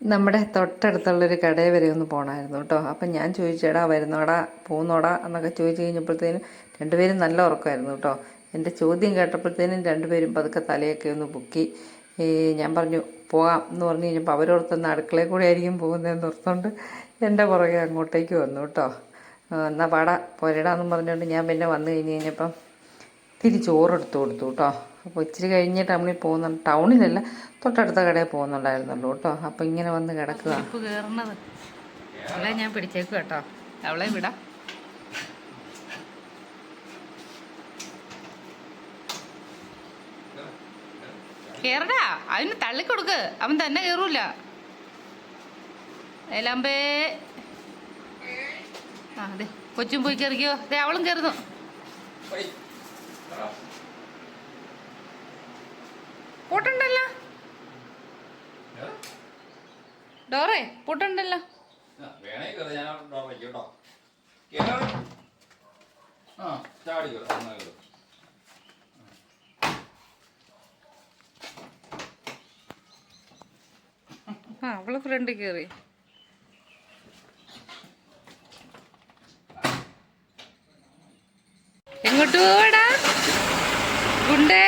നമ്മുടെ തൊട്ടടുത്തുള്ളൊരു കടയിൽ വരെ ഒന്ന് പോകണമായിരുന്നു കേട്ടോ. അപ്പം ഞാൻ ചോദിച്ചേടാ വരുന്നോടാ പോകുന്നോടാ എന്നൊക്കെ ചോദിച്ചു കഴിഞ്ഞപ്പോഴത്തേനും രണ്ടുപേരും നല്ല ഉറക്കമായിരുന്നു കേട്ടോ. എന്റെ ചോദ്യം കേട്ടപ്പോഴത്തേനും രണ്ടുപേരും പതുക്കെ തലയൊക്കെ ഒന്ന് പൊക്കി. ഞാൻ പറഞ്ഞു പോകാം എന്ന് പറഞ്ഞു കഴിഞ്ഞപ്പോൾ അവരോർത്തൊന്ന് അടുക്കളയിൽ കൂടെ ആയിരിക്കും പോകുന്നതെന്ന് ഓർത്തുകൊണ്ട് എന്റെ പുറകെ അങ്ങോട്ടേക്ക് വന്നു കേട്ടോ. എന്നാൽ എന്നാ പാടാ പോരടാന്ന് പറഞ്ഞുകൊണ്ട് ഞാൻ പിന്നെ വന്നു കഴിഞ്ഞ് കഴിഞ്ഞപ്പം തിരി ചോറെടുത്ത് കൊടുത്തു കേട്ടോ. അപ്പോൾ ഇച്ചിരി കഴിഞ്ഞ് ടൗണിൽ പോകുന്ന ടൗണിലല്ല തൊട്ടടുത്ത കടയിൽ പോകുന്നുണ്ടായിരുന്നുള്ളൂ കേട്ടോ. അപ്പോൾ ഇങ്ങനെ വന്ന് കിടക്കുക കയറണത് അവളെ ഞാൻ പിടിച്ചേക്കും കേട്ടോ. അവളെ വിടാം. കേറടാ. അവന് തള്ളിക്കൊടുക്ക്. അവൻ തന്നെ കയറൂല ഏലാമ്പേ. ആ അതെ കൊച്ചും പോയി കയറിക്കോ അതെ അവളും കയറുന്നു പൂട്ടുണ്ടല്ലോ. ഡോറേ പൂട്ടുണ്ടല്ലോ. ആ അവൾ ഫ്രണ്ടിൽ കയറി എങ്ങോട്ട് പോവാടാ? ഗുണ്ടേ?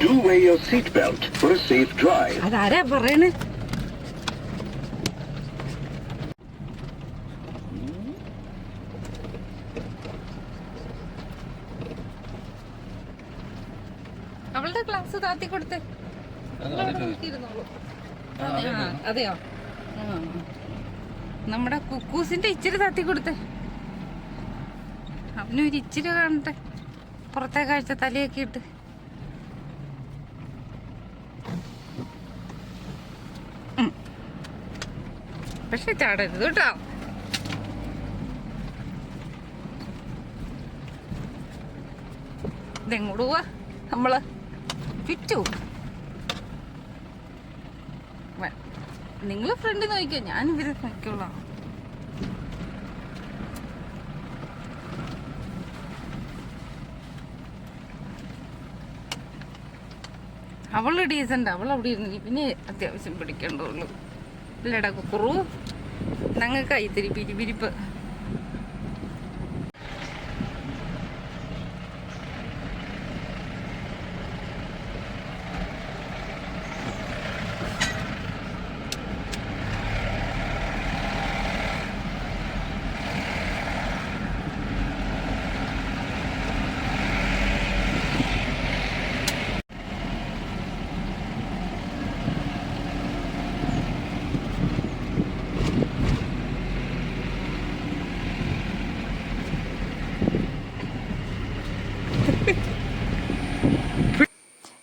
Do wear your seatbelt for a safe drive. അതാരാ പറയണേ? അവളുടെ ക്ലാസ് താത്തി കൊടുത്ത്. അതെയോ. നമ്മുടെ കുക്കൂസിന്റെ ഇച്ചിരി താത്തി കൊടുത്തേ. അവനൊരു ഇച്ചിരി കാണട്ടെ പുറത്തെ കാഴ്ച തലയൊക്കെ ഇട്ട്. പക്ഷെ ചാടരുത് കേട്ടോ. ഇതെങ്ങോട്ട് പോവാ? നമ്മൾ ചുറ്റു. നിങ്ങൾ ഫ്രണ്ട് നോക്കിയോ ഞാൻ ഇവരെ നോക്കിക്കോളാം. അവൾ ഡീസന്റ് അവൾ അവിടെ ഇരുന്നു പിന്നെ അത്യാവശ്യം പിടിക്കണ്ടുള്ളൂ ഇല്ലടാ കുക്കുറു ഞങ്ങൾക്ക് ഇത്തിരി പിരിപിരിപ്പ്.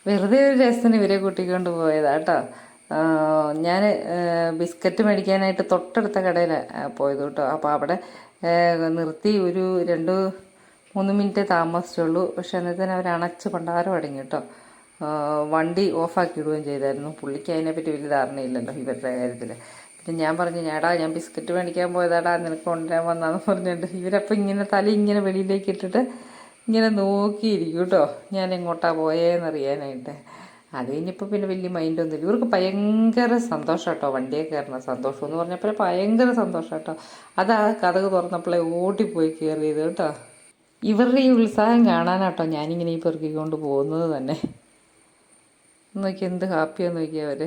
വെറുതെ ഒരു രസത്തിന് ഇവരെ കൂട്ടിക്കൊണ്ട് പോയതാ കേട്ടോ ഞാൻ ബിസ്ക്കറ്റ് മേടിക്കാനായിട്ട് തൊട്ടടുത്ത കടയിലാണ് പോയത് കേട്ടോ അപ്പോൾ അവിടെ നിർത്തി ഒരു രണ്ട് മൂന്ന് മിനിറ്റ് താമസിച്ചുള്ളൂ. പക്ഷെ അന്നേരത്തിന് അവർ അണച്ച് പണ്ടാരം അടങ്ങി കേട്ടോ വണ്ടി ഓഫാക്കി ഇടുകയും ചെയ്തായിരുന്നു. പുള്ളിക്ക് അതിനെപ്പറ്റി വലിയ ധാരണയില്ലല്ലോ ഇവരുടെ കാര്യത്തിൽ പിന്നെ ഞാൻ പറഞ്ഞു ഞാടാ ഞാൻ ബിസ്ക്കറ്റ് മേടിക്കാൻ പോയതാടാ നിനക്ക് കൊണ്ടുവരാൻ വന്നാന്ന് പറഞ്ഞിട്ട് ഇവരപ്പോൾ ഇങ്ങനെ തല ഇങ്ങനെ വെളിയിലേക്ക് ഇട്ടിട്ട് ഇങ്ങനെ നോക്കിയിരിക്കും കേട്ടോ ഞാൻ എങ്ങോട്ടാണ് പോയേന്നറിയാനായിട്ട്. അത് കഴിഞ്ഞപ്പോൾ പിന്നെ വലിയ മൈൻഡൊന്നും ഇല്ല ഇവർക്ക് ഭയങ്കര സന്തോഷം കേട്ടോ വണ്ടിയെ കയറുന്ന സന്തോഷം എന്ന് പറഞ്ഞപ്പോൾ ഭയങ്കര സന്തോഷം കേട്ടോ അതാ കഥക് തുറന്നപ്പോഴേ ഓടിപ്പോയി കയറിയത് കേട്ടോ. ഇവരുടെ ഈ ഉത്സാഹം കാണാനാട്ടോ ഞാനിങ്ങനെ ഈ പെറുക്കിക്കൊണ്ട് പോകുന്നത് തന്നെ. നോക്കി എന്ത് ഹാപ്പിയാന്ന് നോക്കിയാൽ അവർ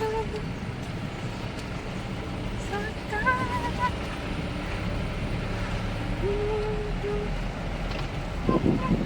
Thank you. Thank you.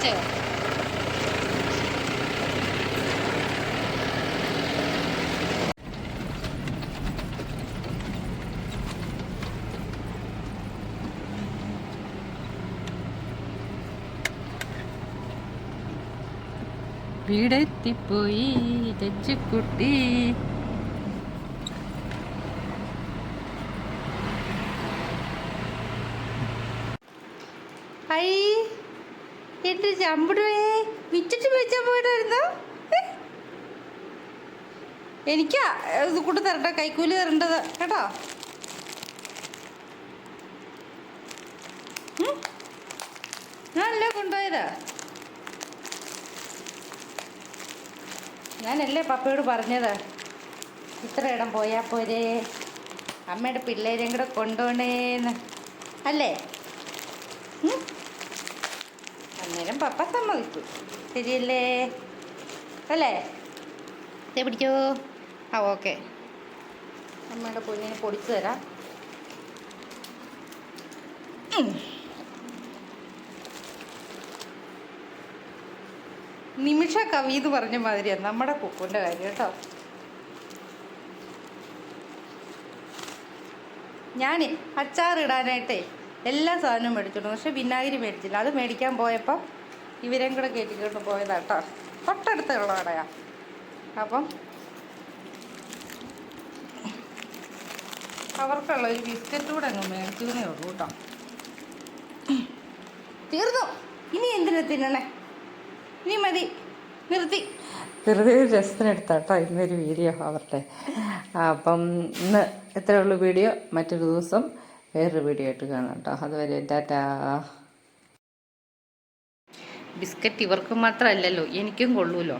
그치? 미래띠 뿌이 내 찌꾸리 ചമ്പടുവേ വിറ്റിട്ട് വെച്ചാൽ പോയിട്ടായിരുന്നു എനിക്കാ ഇത് കൂട്ട് തരട്ടെ കൈക്കൂലി തരേണ്ടത് കേട്ടോ? ഉം? ഞാനല്ലേ കൊണ്ടുപോയതാ? ഞാനല്ലേ പപ്പയോട് പറഞ്ഞത്? ഇത്ര ഇടം പോയാൽ പോരെ. അമ്മയുടെ പിള്ളേരെയും കൂടെ കൊണ്ടുപോണേന്ന്. അല്ലേ? അന്നേരം പപ്പ സമ്മതിച്ചു. ശരിയല്ലേ? അല്ലേ? തേ പിടിക്കോ ആ ഓക്കെ. അമ്മയുടെ കുഞ്ഞിനെ പൊടിച്ചു തരാം. നിമിഷ കവി എന്ന് പറഞ്ഞ മാതിരിയാണ് നമ്മുടെ കുക്കുന്റെ കാര്യം കേട്ടോ. ഞാൻ അച്ചാറിടാനായിട്ടേ എല്ലാ സാധനവും മേടിച്ചിട്ടു പക്ഷെ വിനാഗിരി മേടിച്ചില്ല. അത് മേടിക്കാൻ പോയപ്പം ഇവരെയും കൂടെ കയറ്റിക്കൊണ്ട് പോയതാട്ടോ. തൊട്ടടുത്തുള്ള കടയാ. അപ്പം അവർക്കുള്ള ഒരു ബിസ്ക്കറ്റ് കൂടെ അങ്ങ് മേടിച്ചതേ ഉള്ളൂ കേട്ടോ. തീർന്നു. ഇനി എന്തിനാ തിന്നണേ? ഇനി മതി. നിർത്തി. വെറുതെ ഒരു രസത്തിനെടുത്താട്ടോ ഇന്നൊരു വീഡിയോ അവരുടെ. അപ്പം ഇന്ന് എത്രയുള്ളൂ വീഡിയോ. മറ്റൊരു ദിവസം വേറൊരു വീഡിയോ ആയിട്ട് കാണാം കേട്ടോ അതുവരെ ടാറ്റാ. ബിസ്ക്കറ്റ് ഇവർക്ക് മാത്രമല്ലല്ലോ എനിക്കും കൊള്ളൂലോ.